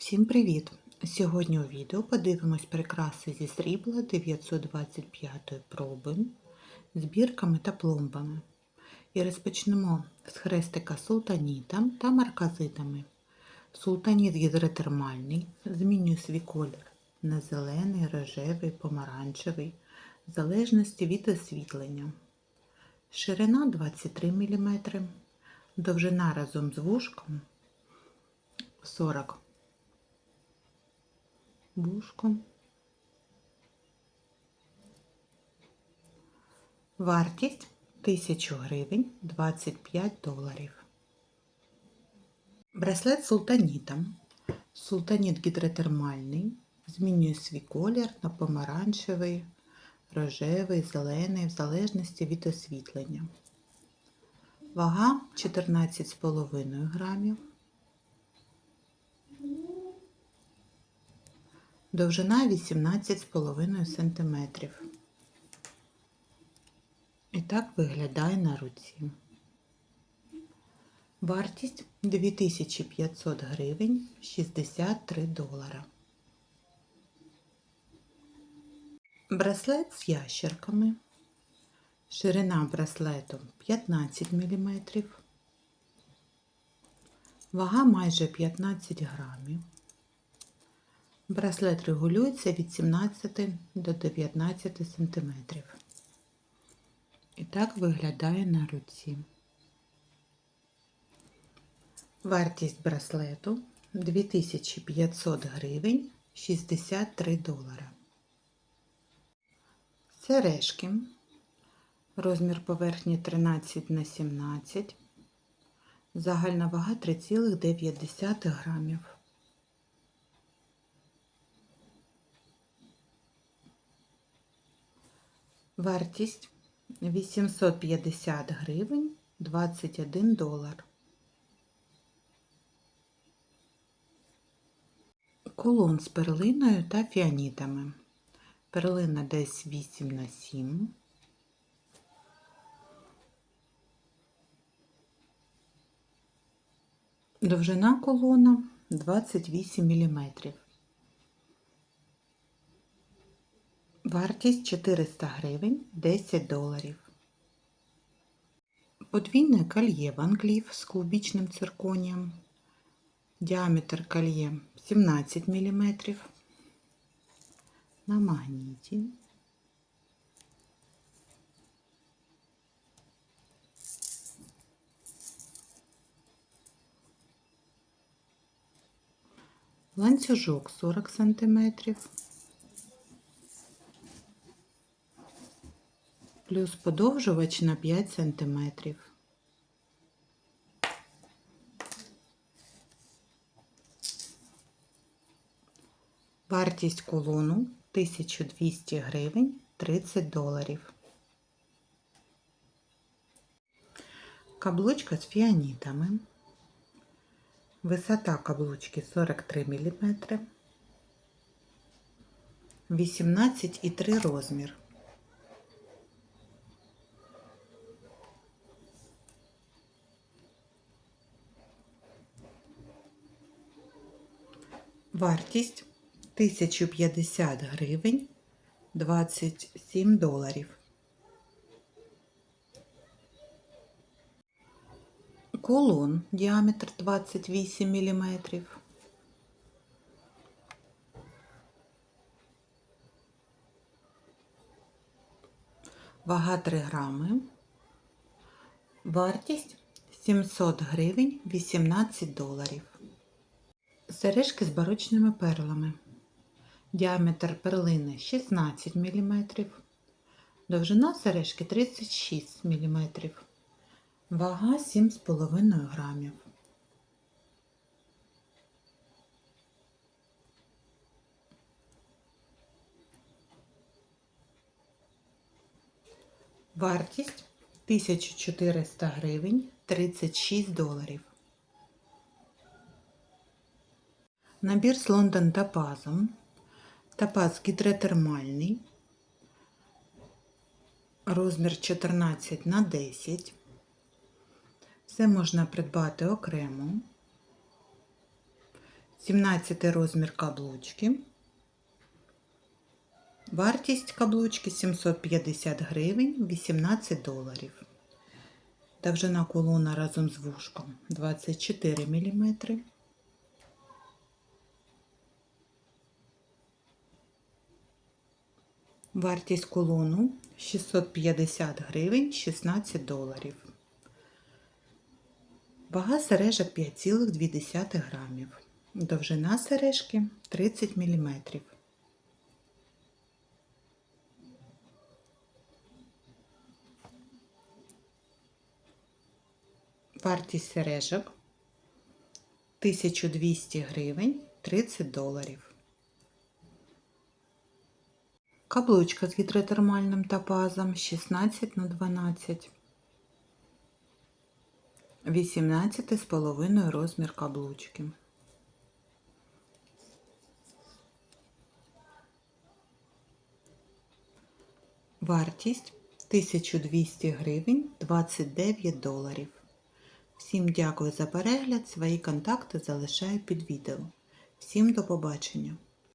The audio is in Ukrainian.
Всім привіт! Сьогодні у відео подивимось прикраси зі срібла 925 проби, збірками та пломбами. І розпочнемо з хрестика султаніта та марказитами. Султаніт гідротермальний змінює свій колір на зелений, рожевий, помаранчевий, в залежності від освітлення. Ширина 23 мм, довжина разом з вушком 40 вушко. Вартість 1000 гривень 25 доларів. Браслет султаніта. Султаніт гідротермальний. Змінює свій колір на помаранчевий, рожевий, зелений, в залежності від освітлення. Вага 14,5 грамів. Довжина 18,5 см. І так виглядає на руці. Вартість 2500 гривень 63 долара. Браслет з ящерками. Ширина браслету 15 мм. Вага майже 15 грамів. Браслет регулюється від 17 до 19 см. І так виглядає на руці. Вартість браслету 2500 гривень 63 долара. Сережки. Розмір поверхні 13 на 17. Загальна вага 3,9 грамів. Вартість 850 гривень 21 долар. Кулон з перлиною та фіанітами. Перлина десь 8 на 7. Довжина колона 28 мм. Вартість 400 гривень 10 доларів. Подвійне кольє Ван Кліф з клубічним цирконієм. Діаметр кольє 17 мм. На магніті. Ланцюжок 40 сантиметрів. Плюс подовжувач на 5 см. Вартість колону 1200 гривень 30 доларів. Каблучка з фіанітами. Висота каблучки 43 мм. 18,3 розмір. Вартість 1050 гривень 27 доларів. Колон діаметр 28 мм. Вага 3 грами. Вартість 700 гривень 18 доларів. Сережки з барочними перлами. Діаметр перлини 16 мм. Довжина сережки 36 мм. Вага 7,5 грамів. Вартість 1400 гривень 36 доларів. Набір з Лондон топазом. Топаз гідротермальний. Розмір 14 на 10. Все можна придбати окремо. 17 розмір каблучки. Вартість каблучки 750 гривень, 18 доларів. Довжина колона разом з вушком 24 мм. Вартість колону 650 гривень, 16 доларів. Вага сережок 5,2 грамів. Довжина сережки 30 мм. Вартість сережок 1200 гривень 30 доларів. Каблучка з гідротермальним топазом 16 на 12. 18 з половиною розмір каблучки. Вартість 1200 гривень 29 доларів. Всім дякую за перегляд. Свої контакти залишаю під відео. Всім до побачення!